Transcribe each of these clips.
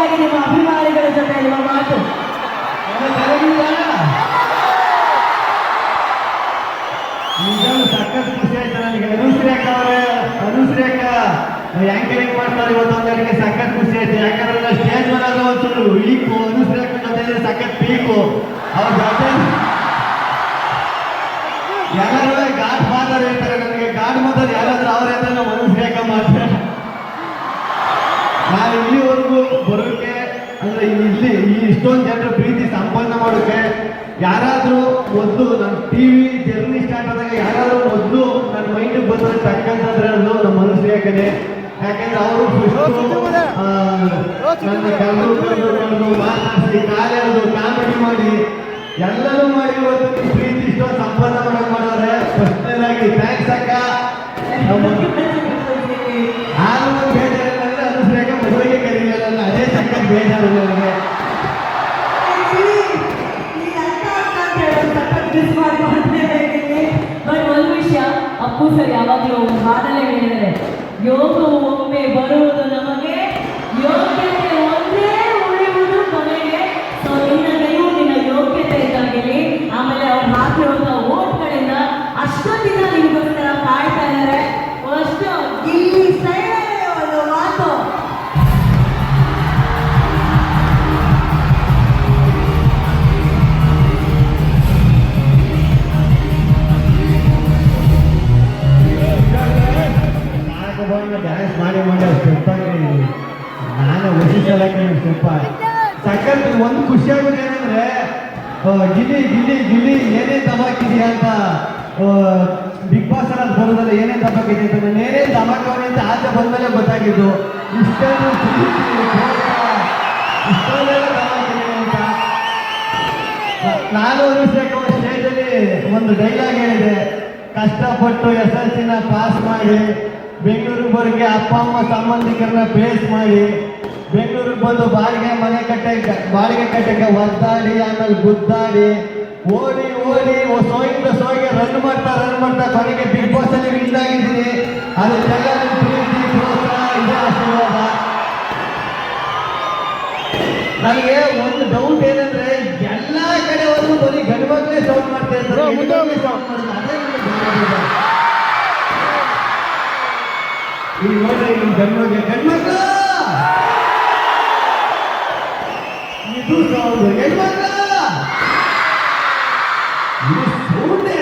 ಕೊನೆಯದಾಗಿ ನಿಮ್ಮ ಅಭಿಮಾನಿಗಳ ಜೊತೆ ನಿಮ್ಮ ಮಾತು ನಿಜವಾಗ್ಲೂ ಸಖತ್ ಖುಷಿ ಆಯ್ತು ನನಗೆ ಅನುಶ್ರೇಖ ಅವರೇ ಅನುಶ್ರೇಖ ಆಂಕರಿಂಗ್ ಮಾಡ್ತಾರೆ ಇವತ್ತು ನನಗೆ ಸಖತ್ ಖುಷಿ ಆಯ್ತು ಯಾಕಂದ್ರೆ ನಾನು ಸ್ಟೇಜ್ ಮೇಲೆ ಆಗ ಒಂಚೂರು ವೀಕು ಅನುಶ್ರೇಖ ಜೊತೆ ಸಖತ್ ಪೀಕು ಅವ್ರ ಜೊತೆ ಎಲ್ಲರೂ ಗಾಡ್ ಫಾದರ್ ಹೇಳ್ತಾರೆ ಬರೋಕೆ ಅಂದ್ರೆ ಇಲ್ಲಿ ಈ ಇಷ್ಟೊಂದು ಜನರ ಪ್ರೀತಿ ಸಂಪಾದನೆ ಮಾಡೋಕೆ ಯಾರಾದರೂ ಮೊದಲು ನನ್ನ ಟಿ ವಿ ಜರ್ನಿ ಸ್ಟಾರ್ಟ್ ಆದಾಗ ಯಾರಾದರೂ ಮೊದಲು ನನ್ನ ಮೈಂಡಿಗೆ ಬಂದ್ರೆ ತಕ್ಕಂತಂದ್ರೆ ಅದು ನಮ್ಮ ಮನಸ್ಸಿಗೆ ಯಾಕಂದ್ರೆ? ಅವರು ನನ್ನ ಕರೆದು ಮಾತಾಡಿಸಿ ಕಾಲೆಳೆದು ಕಾಮಿಡಿ ಮಾಡಿ ಎಲ್ಲರೂ ಮಾಡಿ ಇವತ್ತು ಪ್ರೀತಿ ಇಷ್ಟೊಂದು ಸಂಪಾದನೆ ಮಾಡೋಕೆ ಮಾಡಿದರೆ ಫಸ್ಟ್ ಆಗಿ ಥ್ಯಾಂಕ್ಸ್ ಅಕ್ಕ. ನಮ್ಮ ಅದೇ ಸಕ್ಕ ಬೇಜಾರು ನನಗೆ ಬಟ್ ಒಂದು ವಿಷಯ ಅಪ್ಪು ಸರ್ ಯಾವಾಗಲೂ ಒಂದು ಹಾಡಲ್ಲೇ ಹೇಳಿದ್ದಾರೆ ಯೋಗವು ಒಮ್ಮೆ ಬರುವುದು ನಮಗೆ ಯೋಗ್ಯತೆ ಡ್ಯಾನ್ಸ್ ಮಾಡಿ ಮಾಡಿ ಸ್ಟೆಪ್ ನಾನು ವಶಿಸಲಕ್ಕೆ ಸ್ಟೆಪ್ ಸಕ್ಕತ್ ಒಂದು ಖುಷಿ ಆಗೋದು ಏನಂದ್ರೆ ಗಿಲ್ಲಿ ಗಿಲ್ಲಿ ಗಿಲ್ಲಿ ಏನೇ ದಬಾಕಿದೆಯಾ ಅಂತ ಬಿಗ್ ಬಾಸ್ ಅಲ್ಲಿ ಬರೋದಲ್ಲ ಏನೇ ದಬಾಕಿದೆ ಅಂತ ನಾನು ಏನೇ ದಬಾಕವನೆ ಅಂತ ಆಚೆ ಬಂದಮೇಲೆ ಗೊತ್ತಾಗಿದ್ದು ಇಷ್ಟೊಂದು ಇಷ್ಟೊಂದೆಲ್ಲ ದಬಾಕಿದೆ ಅಂತ. ನಾನು ಅನಿಸ್ಬೇಕು ಸ್ಟೇಜಲ್ಲಿ ಒಂದು ಡೈಲಾಗ್ ಹೇಳಿದೆ. ಕಷ್ಟಪಟ್ಟು ಎಸ್ ಎಲ್ ಸಿನ ಪಾಸ್ ಮಾಡಿ ಬೆಂಗಳೂರಿಗೆ ಬರೋಕ್ಕೆ ಅಪ್ಪ, ಅಮ್ಮ, ಸಂಬಂಧಿಕರನ್ನ ಬೇಸ್ ಮಾಡಿ ಬೆಂಗಳೂರಿಗೆ ಬಂದು ಬಾಡಿಗೆ ಮನೆ ಕಟ್ಟಕ್ಕೆ, ಬಾಡಿಗೆ ಕಟ್ಟಕ್ಕೆ ಒದ್ದಾಡಿ, ಆಮೇಲೆ ಗುದ್ದಾಡಿ, ಓಡಿ ಓಡಿ ಸೋಯಿಂದ ಸೋಗಿ ರನ್ ಮಾಡ್ತಾ ರನ್ ಮಾಡ್ತಾ ಕೊನೆಗೆ ಬಿಗ್ ಬಾಸ್ ಅಲ್ಲಿ ವಿನ್ ಆಗಿದ್ದೀನಿ ಪ್ರೀತಿ ಪ್ರೋತ್ಸಾಹ ನನಗೆ ಒಂದು ಡೌಟ್ ಏನಂದ್ರೆ ಎಲ್ಲ ಕಡೆ ಒಂದು ಬರೀ ಗಂಡು ಮಕ್ಕಳೇ ಸೌಂಡ್ ಮಾಡ್ತಾ ಇರ್ತಾರೆ ಈಗ ನೋಡ್ರಿ ನಮ್ಮ ಗಂಡು ಮಕ್ಳು ಗಂಡು ಮಕ್ಳು ಇದು ಸಾವಿರದ ಹೆಣ್ಮಕ್ಳು ಅಲ್ಲ ಮುಂದೆ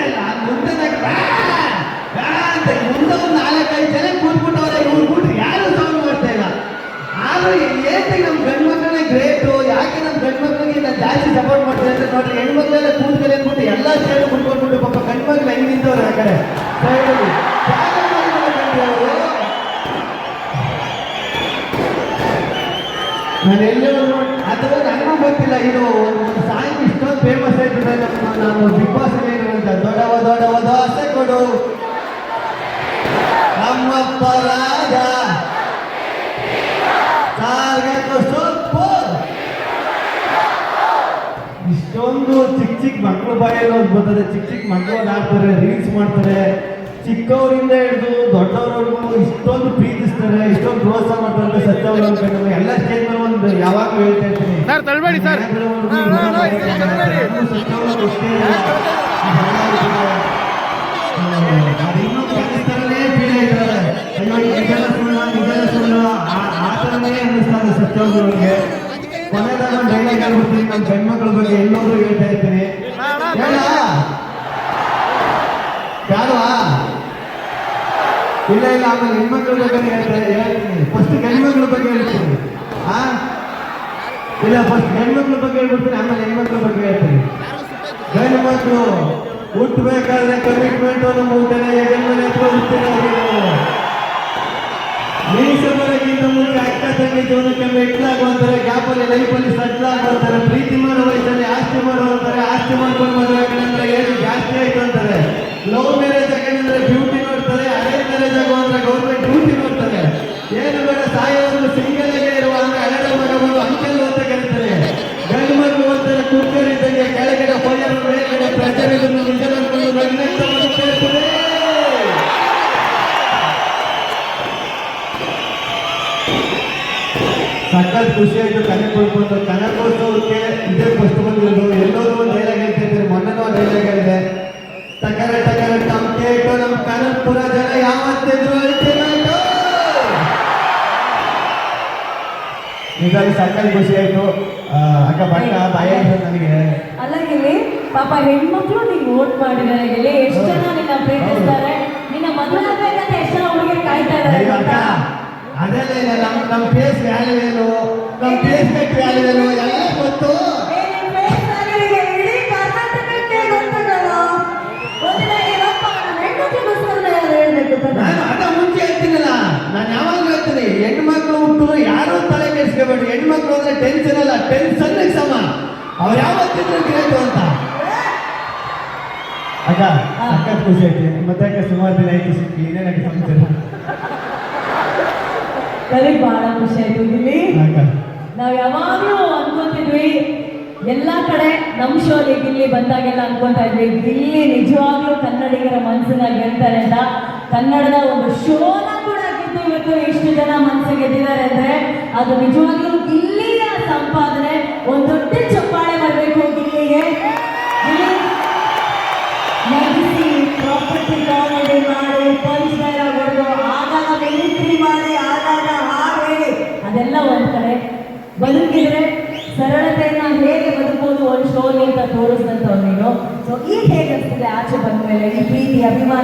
ಮುಂದೆ ನಾಲ್ಕೈದು ಜನ ಕೂತ್ಬಿಟ್ಟವ್ರೆ, ಇವ್ರು ಬಿಟ್ರೆ ಯಾರು ಸೌಂಡ್ ಮಾಡ್ತಾ ಇಲ್ಲ. ಆದ್ರೂ ಏಕೆ ನಮ್ಮ ಗಂಡು ಮಕ್ಕಳೇ ಗ್ರೇಟು ಯಾಕೆ ನಮ್ಮ ಜಾಸ್ತಿ ಸಪೋರ್ಟ್ ಮಾಡ್ತಾರೆ ಅಂತ ನೋಡ್ರಿ, ಹೆಣ್ಮಕ್ಳೆಲ್ಲ ಕೂತ್ಕೊಳ್ಳಿ ಅಂದ್ಬಿಟ್ಟು ಎಲ್ಲ ಸೇರಿ ಕುತ್ಕೊಂಡ್ಬಿಟ್ಟು ಪಾಪ ಗಂಡು ಮಕ್ಳು ಹೆಂಗ್ ನಿಂತವ್ರೆ ಆ ಕಡೆ. ನಾನು ಎಲ್ಲೋ ನೋಡಿ ಅಥವಾ ನನಗೂ ಗೊತ್ತಿಲ್ಲ. ಇದು ಸಾಂಗ್ ಇಷ್ಟೊಂದು ಫೇಮಸ್ ಆಯ್ತದೆ ನಾನು ಬಿಗ್ ಬಾಸ್ ಅಂತ ದೊಡ್ಡವ ದೊಡ್ಡವ ದೋಸೆ ಕೊಡು. ನಮ್ಮಪ್ಪ ರಾಜ. ಸೊಪ್ಪು. ಇಷ್ಟೊಂದು ಚಿಕ್ಕ ಚಿಕ್ಕ ಮಕ್ಕಳು ಬಾಯಲ್ಲಿ ಒಂದು ಚಿಕ್ಕ ಚಿಕ್ಕ ಮಕ್ಕಳು ಆಡ್ತಾರೆ ರೀಲ್ಸ್ ಮಾಡ್ತಾರೆ. ಚಿಕ್ಕವರಿಂದ ಹಿಡಿದು ದೊಡ್ಡವರವರೆಗೂ ಇಷ್ಟೊಂದು ಪ್ರೀತಿಸ್ತಾರೆ ಇಷ್ಟೊಂದು ಪ್ರೋತ್ಸಾಹ ಮಾಡ್ತಾರೆ ಅನ್ಕೊಂಡು ಎಲ್ಲ ಸ್ಟೇಜ್ ಮೇಲೆ ಒಂದು ಯಾವಾಗಲೂ ಹೇಳ್ತಾ ಇರ್ತೀನಿ. ಸರ್, ತಳ್ಬೇಡಿ ಸರ್. ಸತ್ಯವ್ರಿಗೆ ಕೊನೆದಾಗ ಡೈಲಾಗ್ ಗಂಡ್ಮಕ್ಳ ಬಗ್ಗೆ ಎಲ್ಲೋದ್ರು ಹೇಳ್ತಾ ಇರ್ತೀನಿ. ಹೇಳ? ಯಾರು? ಇಲ್ಲ ಇಲ್ಲ, ಆಮೇಲೆ ಹೆಣ್ಮಕ್ಳ ಬಗ್ಗೆ ಹೇಳ್ತಾ ಹೇಳ್ತೀನಿ ಫಸ್ಟ್ ಗಂಡ್ಮಕ್ಳ ಬಗ್ಗೆ ಹೇಳ್ತೀನಿ. ಹಾ ಇಲ್ಲ ಫಸ್ಟ್ ಹೆಣ್ಮಕ್ಳ ಬಗ್ಗೆ ಹೇಳ್ಬಿಡ್ತೀನಿ, ಆಮೇಲೆ ಹೆಣ್ಮಕ್ಳ ಬಗ್ಗೆ ಹೇಳ್ತೀನಿ. ಗಂಡು ಮಕ್ಕಳು ಹುಟ್ಟಬೇಕಾದ್ರೆ ಕಮಿಟ್ಮೆಂಟ್ ನಮ್ಮ ಹುಡ್ತೀನಿ ಅವ್ರಿಗೆ ಮೀಸ ಮುಂಚೆ ಅಕ್ಕ ತಂಗಿ ಜೀವನಕ್ಕೆ ಮೆಟ್ಲಾಗುವಂತಾರೆ ಗ್ಯಾಪಲ್ಲಿ ಲೈಫಲ್ಲಿ ಸೆಟ್ಲ್ ಆಗುವಂತಾರೆ, ಪ್ರೀತಿ ಮಾಡೋ ವಯಸ್ಸಲ್ಲಿ ಆಸ್ತಿ ಮಾಡೋ ಆಸ್ತಿ ಮಾಡ್ಕೊಂಡು ಸಖತ್ ಖುಷಿ ಆಯ್ತು ಕನಕೋತ್ಸವ ಕನಕೋತ್ಸವಕ್ಕೆ ಇದೇ ಫಸ್ಟ್ ಬಂದಿರೋದು. ಎಲ್ಲರೂ ಒಂದು ಡೈಲಾಗ್ ಹೇಳ್ತಿರ್ತಾರೆ ಮೊನ್ನೆನೂ ಡೈಲಾಗ್ ಹೇಳಿದೆ. ಟಕರ ಟಕರ ಟಮ್ ಕೇಟು ನಮ್ಮ ಕನಕಪುರ ಜನ ಯಾವತ್ತಿದ್ರು. ಹೀಗಾಗಿ ಸಕ್ಕರೆ ಖುಷಿ ಆಯ್ತು. ಅಕ್ಕ ಬಣ್ಣ ಭಯ ಇದೆ ನನಗೆ ಅಲ್ಲ ಇಲ್ಲಿ ಪಾಪ ಹೆಣ್ಮಕ್ಳು ನೀವು ಓಟ್ ಮಾಡಿದ್ದಾರೆ ಇಲ್ಲಿ ಎಷ್ಟು ಜನ ನಿನ್ನ ಪ್ರೀತಿಸ್ತಾರೆ? ಅದೆಲ್ಲ ಇಲ್ಲ ನಮ್ಮ ನಮ್ಮ ಫೇಸ್ ವ್ಯಾಲ್ಯೂ ಏನು ನಮ್ಮ ಫೇಸ್ ಕಟ್ ವ್ಯಾಲ್ಯೂ ಏನು ಎಲ್ಲ ಗೊತ್ತು ನಿನ್ ಅದ ಮುಂಚೆ ಹೇಳ್ತೀನಲ್ಲ. ನಾನು ಯಾವಾಗ ಹೇಳ್ತೀನಿ ಮಕ್ಕಳು ಹುಟ್ಟು ಯಾರು ತಲೆ ಕೆಡಿಸ್ಕೋಬೇಡಿ. ಹೆಣ್ಮಕ್ಳು ಅಂದ್ರೆ ಟೆನ್ಷನ್ ಅಲ್ಲ. ಟೆನ್ಷನ್ ಸಮ. ಅವ್ರು ಯಾವತ್ತಿದ್ರು ಗ್ರೇಟು ಅಂತ. ಅಕ್ಕ ಅಕ್ಕ ಖುಷಿ ಆಯ್ತು. ಮತ್ತೆ ಅಕ್ಕ ಸುಮಾರು ದಿನ ಆಯ್ತು ಸಿಕ್ಕಿ ಏನೇನಾಗಿ ಸಮಾಚಾರ? ನನಗೆ ಬಹಳ ಖುಷಿ ಆಯ್ತು. ಇಲ್ಲಿ ನಾವು ಯಾವಾಗ್ಲೂ ಅನ್ಕೊಂತಿದ್ವಿ ಎಲ್ಲಾ ಕಡೆ ನಮ್ ಶೋಲಿ ಇಲ್ಲಿ ಬಂದಾಗೆಲ್ಲ ಅನ್ಕೊಂತಾ ಇದ್ವಿ. ಇಲ್ಲಿ ನಿಜವಾಗ್ಲೂ ಕನ್ನಡಿಗರ ಮನ್ಸನ್ನ ಗೆಲ್ತಾರೆ ಅಂತ. ಕನ್ನಡದ ಒಂದು ಶೋನ ಕೂಡ ಗೆದ್ದು ಇವತ್ತು ಇಷ್ಟು ಜನ ಮನ್ಸು ಗೆದ್ದಿದ್ದಾರೆ ಅಂದ್ರೆ ಅದು ನಿಜವಾಗ್ಲೂ ಗಿಲ್ಲಿಯ ಸಂಪಾದನೆ ಒಂದು ದೊಡ್ಡ ಚಪ್ಪಾಳೆ ಮಾಡ್ಬೇಕು ಇಲ್ಲಿಗೆ ಪ್ರಾಪರ್ಟಿ ಕಾಮಿಡಿ ಮಾಡಿ ಪಂಚ್ ಬದುಕಿದ್ರೆ ಸರಳತೆಯನ್ನ ಹೇಗೆ ಬದುಕೋದು ಒಂದು ಸ್ಟೋರಿ ಅಂತ ತೋರಿಸಿದಂಥವ್ರು ನೀನು. ಸೊ ಈಗ ಹೇಗೆ ಅನಿಸ್ತಿದೆ ಆಚೆ ಬಂದ ಮೇಲೆ ಈ ಪ್ರೀತಿ, ಅಭಿಮಾನ.